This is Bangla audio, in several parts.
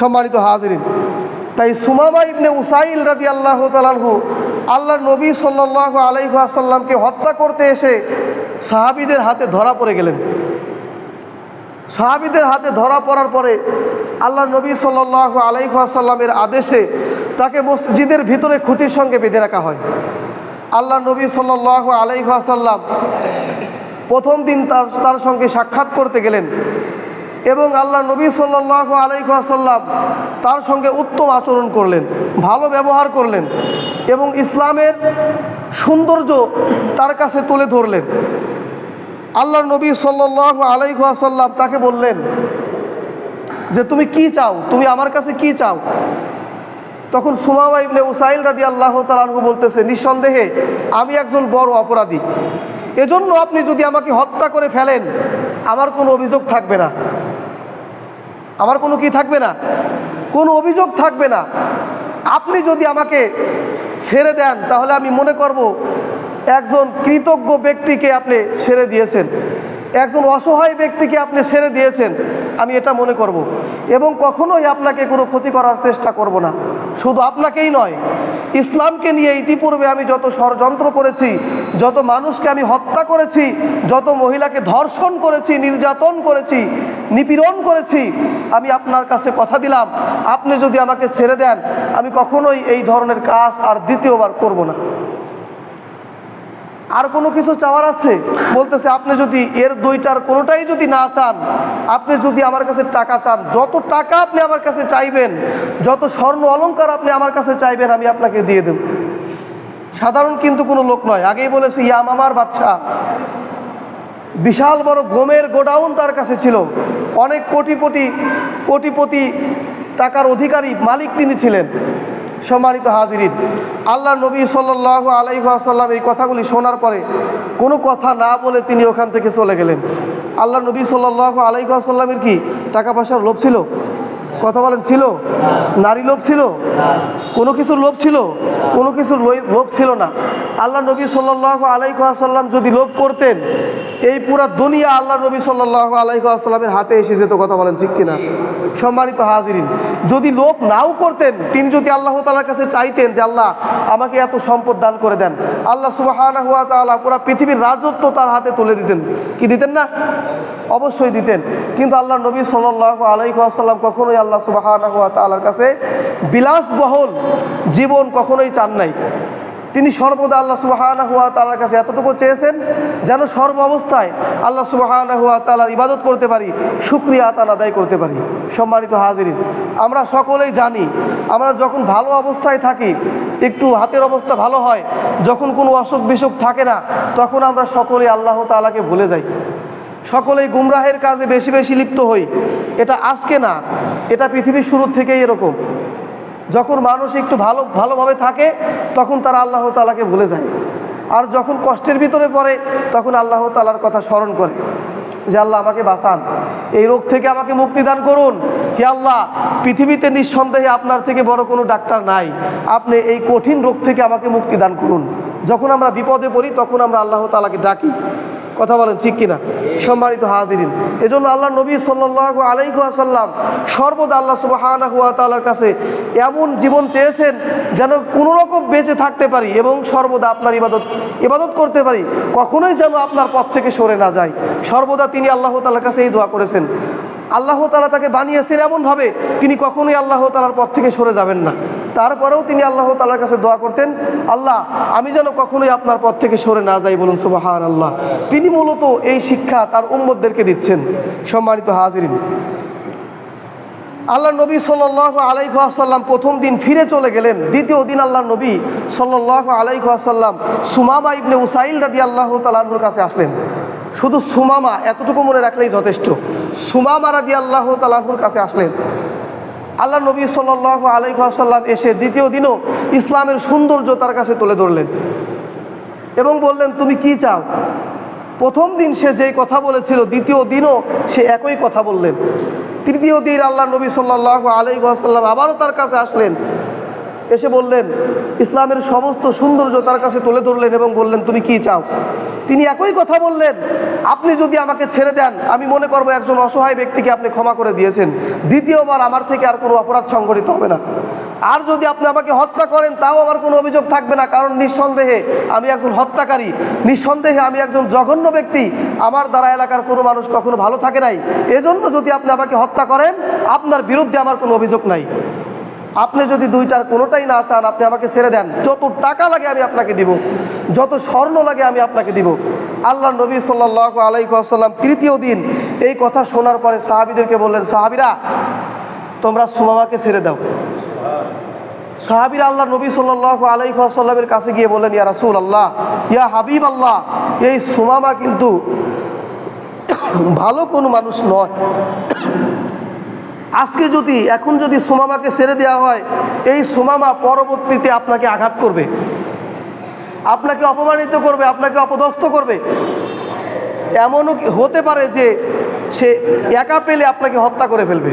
সম্মানিত হাজরিন। তাই সুমামা ইবনে উসাইল রাদি আল্লাহ তালাহু আল্লাহ নবী সাল্লাহ আলাইসাল্লামকে হত্যা করতে এসে সাহাবিদের হাতে ধরা পড়ে গেলেন। সাহাবিদের হাতে ধরা পড়ার পরে আল্লাহ নবী সাল্লাহ আলাইসাল্লামের আদেশে তাকে মসজিদের ভিতরে খুঁটির সঙ্গে বেঁধে রাখা হয়। আল্লাহ নবী সাল্লাহ আলাইসাল্লাম প্রথম দিন তার তার সঙ্গে সাক্ষাৎ করতে গেলেন। এবং আল্লাহ নবী সাল্লাহ আলাইসাল্লাম তার সঙ্গে উত্তম আচরণ করলেন, ভালো ব্যবহার করলেন এবং ইসলামের সৌন্দর্য তার কাছে তুলে ধরলেন। আল্লাহ নবী সাল্লাহ আলাইসাল্লাম তাকে বললেন যে, তুমি কি চাও? তুমি আমার কাছে কি চাও? তখন সুমামা ইবনে উসাইল রাদি আল্লাহ তালু বলতেছে, নিঃসন্দেহে আমি একজন বড় অপরাধী। এজন্য আপনি যদি আমাকে হত্যা করে ফেলেন, আমার কোনো অভিযোগ থাকবে না। আমার কোনো কি থাকবে না? কোনো অভিযোগ থাকবে না। আপনি যদি আমাকে ছেড়ে দেন, তাহলে আমি মনে করব একজন কৃতজ্ঞ ব্যক্তিকে আপনি ছেড়ে দিয়েছেন। একজন অসহায় ব্যক্তিকে আপনি ছেড়ে দিয়েছেন, আমি এটা মনে করব। এবং কখনোই আপনাকে কোনো ক্ষতি করার চেষ্টা করব না। শুধু আপনাকেই নয়, ইসলামকে নিয়ে ইতিপূর্বে আমি যত ষড়যন্ত্র করেছি যত মানুষকে আমি হত্যা করেছি, যত মহিলাকে ধর্ষণ করেছি, নির্যাতন করেছি, নিপীড়ন করেছি, আমি আপনার কাছে কথা দিলাম, আপনি যদি আমাকে ছেড়ে দেন, আমি কখনোই এই ধরনের কাজ আর দ্বিতীয়বার করব না। আর কোনো কিছু চাওয়ার আছে? বলতেছে, আপনি যদি এর দুইটার কোনোটাই যদি না চান, আপনি যদি আমার কাছে টাকা চান, যত টাকা আপনি আমার কাছে চাইবেন, যত স্বর্ণ অলঙ্কার আপনি আমার কাছে চাইবেন, আমি আপনাকে দিয়ে দেব। সাধারণ কিন্তু কোনো লোক নয়। আগেই বলেছে, ইয়াম আমার বাচ্চা। বিশাল বড় গমের গোডাউন তার কাছে ছিল। অনেক কোটিপতি কোটিপতি টাকার অধিকারী মালিক তিনি ছিলেন, সম্মানিত হাজিরিন। আল্লাহ নবী সাল্লাহ আলাইসাল্লাম এই কথাগুলি শোনার পরে কোনো কথা না বলে তিনি ওখান থেকে চলে গেলেন। আল্লাহ নবী সাল্লাহ আলাইসাল্লামের কি টাকা পয়সার লোভ ছিল? কথা বলেন, ছিল? নারী লোভ ছিল? কোনো কিছুর লোভ ছিল? কোনো কিছুর লোভ ছিল না। আল্লাহ নবী সাল্লাহ আলাইসাল্লাম যদি লোভ করতেন, এই পুরা দুনিয়া আল্লাহ নবী সাল্লাহ আলাইসাল্লামের হাতে এসে যেত, কথা বলেন ঠিক কিনা? সম্মানিত হাজিরিন, যদি লোভ নাও করতেন, তিনি যদি আল্লাহ তালার কাছে চাইতেন যে আল্লাহ আমাকে এত সম্পদ দান করে দেন, আল্লাহ সুবাহ তাআলা পুরা পৃথিবীর রাজত্ব তার হাতে তুলে দিতেন। কি দিতেন না? অবশ্যই দিতেন। কিন্তু আল্লাহ নবী সাল্লাহ আলাইসাল্লাম কখনোই আল্লাহ সুবাহ তাআলার কাছে বিলাসবহুল জীবন কখনোই চান নাই। তিনি সর্বদা আল্লাহ সুবাহানা তালার কাছে এতটুকু চেয়েছেন যেন সর্ব অবস্থায় আল্লাহ সুবাহানা তালার ইবাদত করতে পারি, শুক্রিয়া তার আদায় করতে পারি। সম্মানিত হাজিরিন, আমরা সকলেই জানি, আমরা যখন ভালো অবস্থায় থাকি, একটু হাতের অবস্থা ভালো হয়, যখন কোনো অসুখ বিসুখ থাকে না, তখন আমরা সকলেই আল্লাহ তালাকে ভুলে যাই। সকলেই গুমরাহের কাজে বেশি বেশি লিপ্ত হই। এটা আজকে না, এটা পৃথিবীর শুরুর থেকেই এরকম। যখন মানুষ একটু ভালো, ভালোভাবে থাকে, তখন তারা আল্লাহ তালাকে ভুলে যায়। আর যখন কষ্টের ভিতরে পড়ে, তখন আল্লাহ তালার কথা স্মরণ করে যে, আল্লাহ, আমাকে বাঁচান। এই রোগ থেকে আমাকে মুক্তি দান করুন। হে আল্লাহ, পৃথিবীতে নিঃসন্দেহে আপনার থেকে বড় কোনো ডাক্তার নাই। আপনি এই কঠিন রোগ থেকে আমাকে মুক্তি দান করুন। যখন আমরা বিপদে পড়ি, তখন আমরা আল্লাহ তালাকে ডাকি। কথা বলেন ঠিক কিনা? সম্মানিত হাজিরিন। এজন্য আল্লাহ নবী সাল্লাহ আলাইসাল্লাম সর্বদা আল্লাহ সুবাহানা হুয়া তাল্লার কাছে এমন জীবন চেয়েছেন যেন কোনো রকম বেঁচে থাকতে পারি এবং সর্বদা আপনার ইবাদত ইবাদত করতে পারি। কখনোই যেন আপনার পথ থেকে সরে না যায়। সর্বদা তিনি আল্লাহ তাল্লার কাছে এই দোয়া করেছেন। আল্লাহ তালা তাকে বানিয়েছেন এমনভাবে, তিনি কখনোই আল্লাহ তালার পথ থেকে সরে যাবেন না। তারপরেও তিনি আল্লাহ তালার কাছে দোয়া করতেন, আল্লাহ, আমি যেন কখনোই আপনার পথ থেকে সরে না যাই, বলুন সুবাহান আল্লাহ তিনি মূলত এই শিক্ষা তার উম্মদদেরকে দিচ্ছেন। সম্মানিত হাজিরিন আল্লাহ নবী সাল্লাহ আলাইসাল্লাম প্রথম দিন ফিরে চলে গেলেন। দ্বিতীয় দিন আল্লাহ নবী সাল্লাহ আলাইসাল্লাম সুমামা ইবনে উসাইল রাদি আল্লাহ তালাহুর কাছে আসলেন। শুধু সুমামা, এতটুকু মনে রাখলেই যথেষ্ট। সুমামা রাদি আল্লাহ তালাহুর কাছে আসলেন। আল্লাহ নবী সাল্লাহ আলাইসাল্লাম এসে দ্বিতীয় দিনও ইসলামের সৌন্দর্য তার কাছে তুলে ধরলেন। এবং বললেন, তুমি কি চাও? প্রথম দিন সে যেই কথা বলেছিল, দ্বিতীয় দিনও সে একই কথা বললেন। তৃতীয় দিন আল্লাহ নবী সাল্লাহ আলাইসাল্লাম আবারও তার কাছে আসলেন। এসে বললেন, ইসলামের সমস্ত সৌন্দর্য তার কাছে তুলে ধরলেন এবং বললেন, তুমি কি চাও? তিনি একই কথা বললেন, আপনি যদি আমাকে ছেড়ে দেন, আমি মনে করব একজন অসহায় ব্যক্তিকে আপনি ক্ষমা করে দিয়েছেন। দ্বিতীয়বার আমার থেকে আর কোনো অপরাধ সংঘটিত হবে না। আর যদি আপনি আমাকে হত্যা করেন, তাও আমার কোনো অভিযোগ থাকবে না। কারণ নিঃসন্দেহে আমি একজন হত্যাকারী। নিঃসন্দেহে আমি একজন জঘন্য ব্যক্তি। আমার দ্বারা এলাকার কোনো মানুষ কখনো ভালো থাকে নাই। এজন্য যদি আপনি আমাকে হত্যা করেন, আপনার বিরুদ্ধে আমার কোনো অভিযোগ নাই। আপনি যদি দুইটার কোনোটাই না চান, আপনি আমাকে ছেড়ে দেন। যত টাকা লাগে আমি আপনাকে দিব। যত স্বর্ণ লাগে আমি আপনাকে দিব। আল্লাহ নবী সাল্লাহ আলাইসাল্লাম তৃতীয় দিন এই কথা শোনার পরে সাহাবিদেরকে বললেন, সাহাবিরা, তোমরা সুমামাকে ছেড়ে দাও। সাহাবিরা আল্লাহ নবী সাল্লাহ আলাইসাল্লামের কাছে গিয়ে বললেন, ইয়া রাসুল আল্লাহ ইয়া হাবিব আল্লাহ এই সুমামা কিন্তু ভালো কোনো মানুষ নয়। আজকে যদি, এখন যদি সোমামাকে ছেড়ে দেওয়া হয়, এই সোমামা পরবর্তীতে আপনাকে আঘাত করবে। আপনাকে অপমানিত করবে, আপনাকে অপদস্থ করবে। এমনও হতে পারে যে সে একা পেলে আপনাকে হত্যা করে ফেলবে?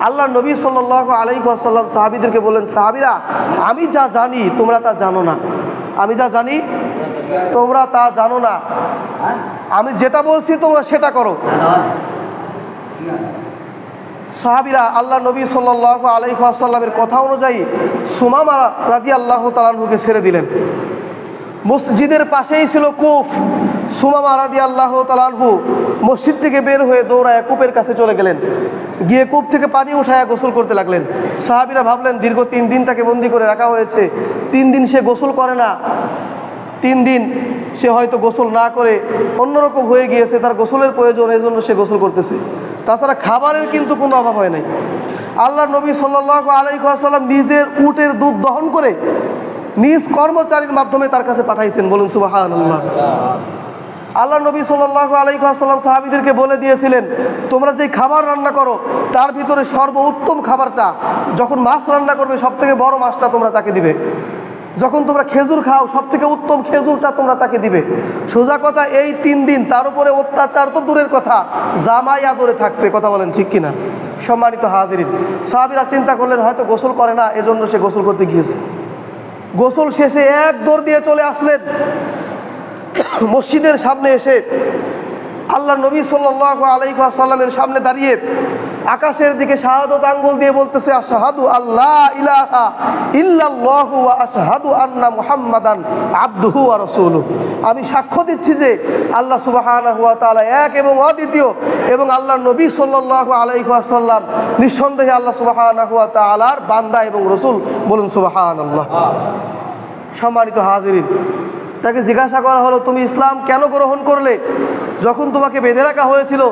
আল্লাহ নবী সাল আলাইসাল্লাম সাহাবিদেরকে বললেন, সাহাবিরা, আমি যা জানি, তোমরা তা জানো না। আমি যা জানি, তোমরা তা জানো না। আমি যেটা বলছি, তোমরা সেটা করো। সাহাবিরা আল্লাহ নবী সাল্লাহ আলাইসাল্লামের কথা অনুযায়ী সুমামা রাজি আল্লাহ তালাহুকে ছেড়ে দিলেন। মসজিদের পাশেই ছিল কূপ সুমামা রাদি আল্লাহ তালাহু মসজিদ থেকে বের হয়ে দৌড়ায় কূপের কাছে চলে গেলেন। গিয়ে কূপ থেকে পানি উঠায় গোসল করতে লাগলেন। সাহাবিরা ভাবলেন, দীর্ঘ তিন দিন তাকে বন্দি করে রাখা হয়েছে। তিন দিন সে গোসল করে না। তিন দিন সে হয়তো গোসল না করে অন্যরকম হয়ে গিয়েছে, তার গোসলের প্রয়োজন, এই জন্য সে গোসল করতেছে। তাছাড়া খাবারের কিন্তু কোনো অভাব হয় নাই। আল্লাহ নবী সাল্লাহ আলাইসাল্লাম নিজের উটের দুধ দহন করে নিজ কর্মচারীর মাধ্যমে তার কাছে পাঠাইছেন, বলুন সুবাহান আল্লাহ আল্লাহ নবী সাল্লাহ আলাইসাল্লাম সাহাবিদেরকে বলে দিয়েছিলেন, তোমরা যে খাবার রান্না করো, তার ভিতরে সর্বোত্তম খাবারটা, যখন মাছ রান্না করবে সব থেকে বড় মাছটা তোমরা তাকে দিবে। যখন তোমরা খেজুর খাও সব থেকে উত্তম খেজুরটা তোমরা তাকে দিবে। সোজা কথা, এই তিন দিন, তার উপরে অত্যাচার তো দূরের কথা। জামাই আদরে থাকছে, কথা বলেন ঠিক কিনা? সম্মানিত হাজিরিন, সাহাবিরা চিন্তা করলেন, হয়তো গোসল করে না, এজন্য সে গোসল করতে গিয়েছে। গোসল শেষে এক দৌড় দিয়ে চলে আসলেন। মসজিদের সামনে এসে আল্লাহ নবী সাল্লাহ আলাইসাল্লামের সামনে দাঁড়িয়ে আকাশের দিকে শাহাদত আঙ্গুল দিয়ে বলতেছে, আশহাদু আল্লাহ ইলাহা ইল্লাল্লাহু ওয়া আন্না মুহাম্মাদান আবদুহু রাসূলুহু। আমি সাক্ষ্য দিচ্ছি যে আল্লাহ তাআলা এক এবং অদ্বিতীয় এবং আল্লাহ নবী সাল্লাল্লাহু আলাইহি ওয়াসাল্লাম নিঃসন্দেহে আল্লাহ সুবহানাহু ওয়া বান্দা এবং রসুল বলুন সুবহানাল্লাহ। সম্মানিত হাজিরিন তাকে জিজ্ঞাসা করা হলো, তুমি ইসলাম কেন গ্রহণ করলে? যখন তোমাকে বেঁধে রাখা হয়েছিল,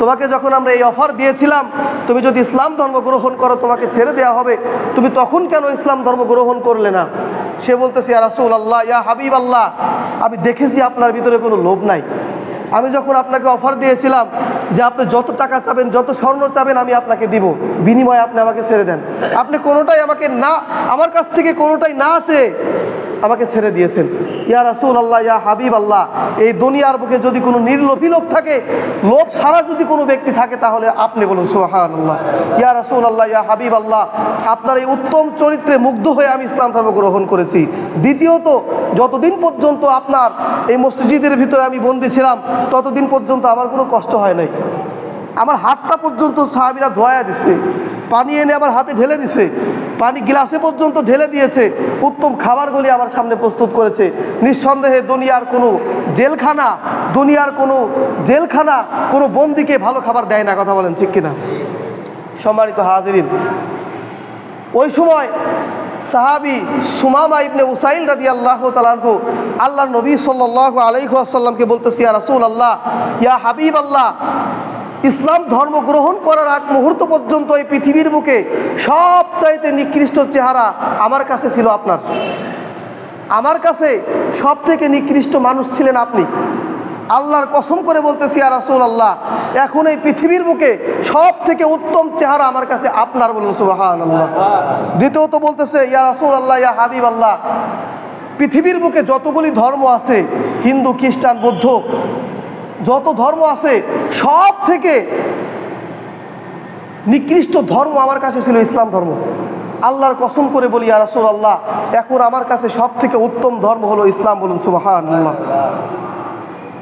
তোমাকে যখন আমরা এই অফার দিয়েছিলাম, তুমি যদি ইসলাম ধর্ম গ্রহণ করো, তোমাকে ছেড়ে দেওয়া হবে, তুমি তখন কেন ইসলাম ধর্ম গ্রহণ করলে না? সে বলতেছে, ইয়া রাসুল আল্লাহ ইয়া হাবিব আল্লাহ আমি দেখেছি আপনার ভিতরে কোনো লোভ নাই। আমি যখন আপনাকে অফার দিয়েছিলাম যে আপনি যত টাকা চাবেন, যত স্বর্ণ চাবেন, আমি আপনাকে দিব। বিনিময়ে আপনি আমাকে ছেড়ে দেন। আপনি কোনোটাই আমাকে না, আমার কাছ থেকে কোনোটাই না চেয়ে আমাকে ছেড়ে দিয়েছেন। ইয়া রাসুল আল্লাহ ইয়া হাবিব আল্লাহ এই দুনিয়ার বুকে যদি কোনো নির্লোভী লোক থাকে, লোভ ছাড়া যদি কোনো ব্যক্তি থাকে, তাহলে আপনি বলুন সুহান আল্লাহ ইয়া রাসুল আল্লাহ ইয়া হাবিব আল্লাহ আপনার এই উত্তম চরিত্রে মুগ্ধ হয়ে আমি ইসলাম ধর্ম গ্রহণ করেছি। দ্বিতীয়ত, যতদিন পর্যন্ত আপনার এই মসজিদের ভিতরে আমি বন্দি ছিলাম, ততদিন পর্যন্ত আমার কোনো কষ্ট হয় নাই। আমার হাতটা পর্যন্ত সাহাবিরা ধোয়া দিছে, পানি এনে আমার হাতে ঢেলে দিছে। পানি গ্লাসে পর্যন্ত ঢেলে দিয়েছে। উত্তম খাবারগুলি আমার সামনে প্রস্তুত করেছে। নিঃসন্দেহে দুনিয়ার কোনো জেলখানা, দুনিয়ার কোনো জেলখানা, কোনো বন্দিকে ভালো খাবার দেয় না, কথা বলেন ঠিক কিনা? সম্মানিত হাজিরিন, ওই সময় সাহাবি সুমামা ইবনে উসাইল রাদি আল্লাহ তালাহু আল্লাহ নবী সাল্লাহ আলাইসাল্লামকে বলতেছি, ইয়া রাসুল আল্লাহ ইয়া হাবিব আল্লাহ ইসলাম ধর্ম গ্রহণ করার আগ মুহূর্ত পর্যন্ত এই পৃথিবীর বুকে সবচাইতে নিকৃষ্ট চেহারা আমার কাছে ছিল আপনার। আমার কাছে সব থেকে নিকৃষ্ট মানুষ ছিলেন আপনি। আল্লাহর কসম করে বলতেছি আর রাসুল আল্লাহ এখন এই পৃথিবীর বুকে সব থেকে উত্তম চেহারা আমার কাছে আপনার বলুন সুবাহান আল্লাহ দ্বিতীয়ত বলতেছে, ইয়া রাসুল আল্লাহ ইয়া হাবিব আল্লাহ পৃথিবীর বুকে যতগুলি ধর্ম আছে, হিন্দু, খ্রিস্টান, বৌদ্ধ যত ধর্ম আছে, সব থেকে নিকৃষ্ট ধর্ম আমার কাছে ছিল ইসলাম ধর্ম। আল্লাহর কসম করে বলি আর রাসূল আল্লাহ এখন আমার কাছে সব থেকে উত্তম ধর্ম হলো ইসলাম। বলুন সুবাহান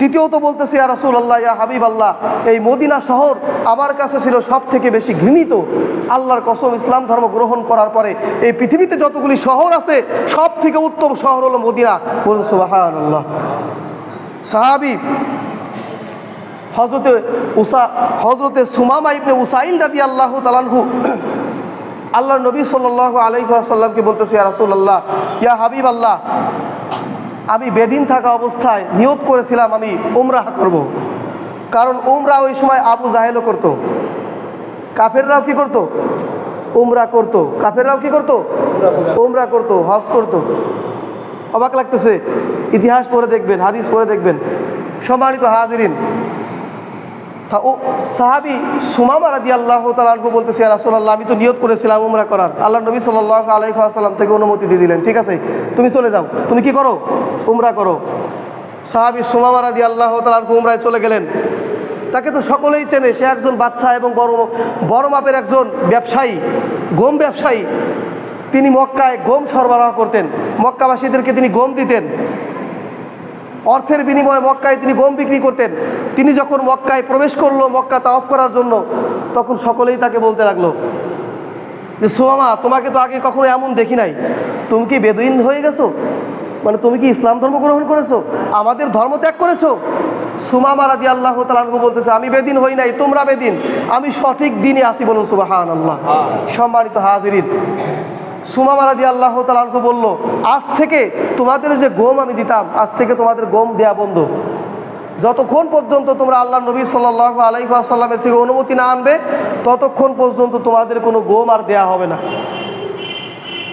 তৃতীয়ত বলতেছি আর রাসূল আল্লাহ ইয়া হাবিব আল্লাহ এই মদিনা শহর আমার কাছে ছিল সব থেকে বেশি ঘৃণিত। আল্লাহর কসম ইসলাম ধর্ম গ্রহণ করার পরে এই পৃথিবীতে যতগুলি শহর আছে সব থেকে উত্তম শহর হলো মদিনা। বলুন সুবাহান আল্লাহ সাহাবি হজরতে উসা হজরতে সুমামা ইবনে উসাইল দাদি আল্লাহ তালানহু আল্লাহ নবী সাল্লাহ আলাইসাল্লামকে বলতেছি রাসুল আল্লাহ ইয়া হাবিব আল্লাহ আমি বেদিন থাকা অবস্থায় নিয়ত করেছিলাম, আমি উমরাহ করব। কারণ উমরা ওই সময় আবু জাহেলও করতো। কাফেররাও কি করতো? উমরা করতো। কাফেররাও কি করতো? উমরা করতো, হজ করতো। অবাক লাগতেছে, ইতিহাস পড়ে দেখবেন, হাদিস পড়ে দেখবেন। সম্মানিত হাজিরিন তা ও সাহাবি সুমামা রাদি আল্লাহ তালু বলতেছি রাসোল্লাহ আমি তো নিয়ত করেছিলাম উমরা করার। আল্লাহ নবী সাল্লাহ আলাইসাল্লাম থেকে অনুমতি দিয়ে দিলেন, ঠিক আছে? তুমি চলে যাও। তুমি কি করো? উমরা করো। সাহাবি সুমামা রাদি আল্লাহ তালু উমরায় চলে গেলেন। তাকে তো সকলেই চেনে, সে একজন বাচ্চা এবং বড় বড় মাপের একজন ব্যবসায়ী, গম ব্যবসায়ী। তিনি মক্কায় গম সরবরাহ করতেন। মক্কাবাসীদেরকে তিনি গম দিতেন। অর্থের বিনিময়ে মক্কায় তিনি গম বিক্রি করতেন। তিনি যখন মক্কায় প্রবেশ করল, মক্কা তা অফ করার জন্য, তখন সকলেই তাকে বলতে লাগল যে সোমামা তোমাকে তো আগে কখনো এমন দেখি নাই। তুমি কি বেদুইন হয়ে গেছো? মানে তুমি কি ইসলাম ধর্ম গ্রহণ করেছ? আমাদের ধর্ম ত্যাগ করেছ? সুমামা রাদি আল্লাহ তালানকু বলতেছে, আমি বেদিন হই নাই, তোমরা বেদিন আমি সঠিক দিনে আসি বলুন সুবাহান আল্লাহ সম্মানিত হাজিরিন সুমামা রাদি আল্লাহ তালানকু বলল, আজ থেকে তোমাদের যে গম আমি দিতাম, আজ থেকে তোমাদের গম দেয়া বন্ধ। যতক্ষণ পর্যন্ত তোমরা আল্লাহ নবী সাল্লাহ আলাইসাল্লামের থেকে অনুমতি না আনবে, ততক্ষণ পর্যন্ত তোমাদের কোনো গম আর দেয়া হবে না।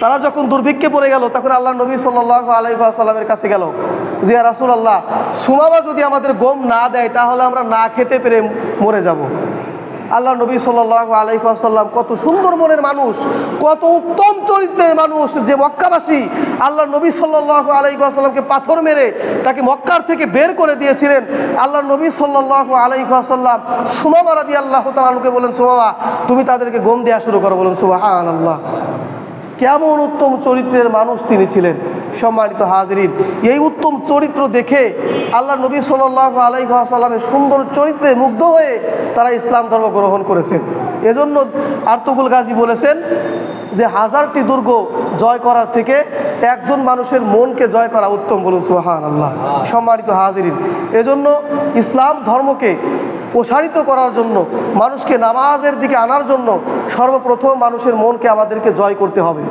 তারা যখন দুর্ভিক্ষে পড়ে গেল, তখন আল্লাহ নবী সাল্লাহ আলাইসাল্লামের কাছে গেল জিয়া রাসুল আল্লাহ সুমামা যদি আমাদের গম না দেয়, তাহলে আমরা না খেতে পেরে মরে যাব। আল্লাহ নবী সাল্লাহ আলাইসাল্লাম কত সুন্দর মনের মানুষ, কত উত্তম চরিত্রের মানুষ যে মক্কাবাসী। আল্লাহ নবী সাল্লাহ আলাইসাল্লামকে পাথর মেরে তাকে মক্কার থেকে বের করে দিয়েছিলেন। আল্লাহ নবী সাল্লাহ আলাইসাল্লাম সুমামা রাদি আল্লাহ তালুকে বলেন সুমামা, তুমি তাদেরকে গম দেওয়া শুরু করো। বলেন সুবাহ আল্লাহ কেমন উত্তম চরিত্রের মানুষ তিনি ছিলেন? সম্মানিত হাজরিন, এই উত্তম চরিত্র দেখে আল্লাহ নবী সাল্লাহ আলাইসাল্লামের সুন্দর চরিত্রে মুগ্ধ হয়ে তারা ইসলাম ধর্ম গ্রহণ করেছেন। এজন্য আর্তুকুল গাজী বলেছেন যে, হাজারটি দুর্গ জয় করার থেকে একজন মানুষের মনকে জয় করা উত্তম বলুন সুহান আল্লাহ সম্মানিত হাজিরিন, এজন্য ইসলাম ধর্মকে প্রসারিত করার জন্য, মানুষকে নামাজের দিকে আনার জন্য সর্বপ্রথম মানুষের মনকে আমাদেরকে জয় করতে হবে।